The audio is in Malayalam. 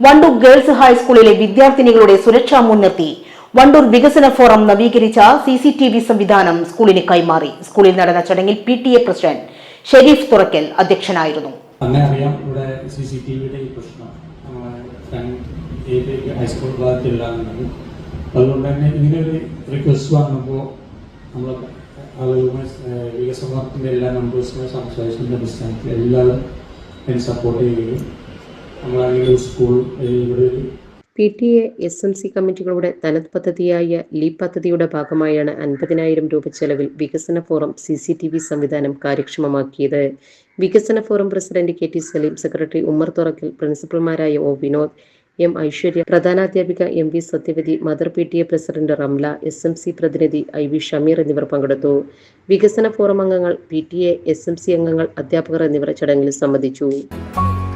വണ്ടൂർ ഗേൾസ് ഹൈസ്കൂളിലെ വിദ്യാർത്ഥിനികളുടെ സുരക്ഷ മുൻനിർത്തി. വണ്ടൂർ വികസന ഫോറം നവീകരിച്ച സി സി ടി വി സംവിധാനം സ്കൂളിന് കൈമാറി. സ്കൂളിൽ നടന്ന ചടങ്ങിൽ P T A president Sherif Thurakkal അധ്യക്ഷനായിരുന്നു. തന്നെ അറിയാം ഇവിടെ സി സി ടി വിയുടെ ഈ പ്രശ്നം. ഹൈസ്കൂൾ ഭാഗത്തില്ലാന്നുള്ളത് അതുകൊണ്ട് തന്നെ ഇങ്ങനൊരു റിക്വസ്റ്റ് വന്നപ്പോൾ നമ്മൾ ആളുകളുമായി ഏഹ്, വികസന വകുപ്പിന്റെ എല്ലാ മെമ്പേഴ്സുമായി സംസാരിച്ചതിന്റെ അടിസ്ഥാനത്തിൽ എല്ലാവരും എന്നെ സപ്പോർട്ട് ചെയ്യുകയും school P T A S M C കമ്മിറ്റികളുടെ തനത് പദ്ധതിയായ ലീ പദ്ധതിയുടെ ഭാഗമായാണ് അൻപതിനായിരം രൂപ ചെലവിൽ വികസന forum C C T V സംവിധാനം കാര്യക്ഷമമാക്കിയത്. വികസന forum president K T Saleem secretary Ummer Thurakkal പ്രിൻസിപ്പൽമാരായ O Vinod M Aishwarya പ്രധാനാധ്യാപിക M V Sathyavathi mother P T A president Ramla S M C പ്രതിനിധി ഐ വി ഷമീർ എന്നിവർ പങ്കെടുത്തു. വികസന ഫോറം അംഗങ്ങൾ P T A S M C അംഗങ്ങൾ അധ്യാപകർ എന്നിവർ ചടങ്ങിൽ സംബന്ധിച്ചു.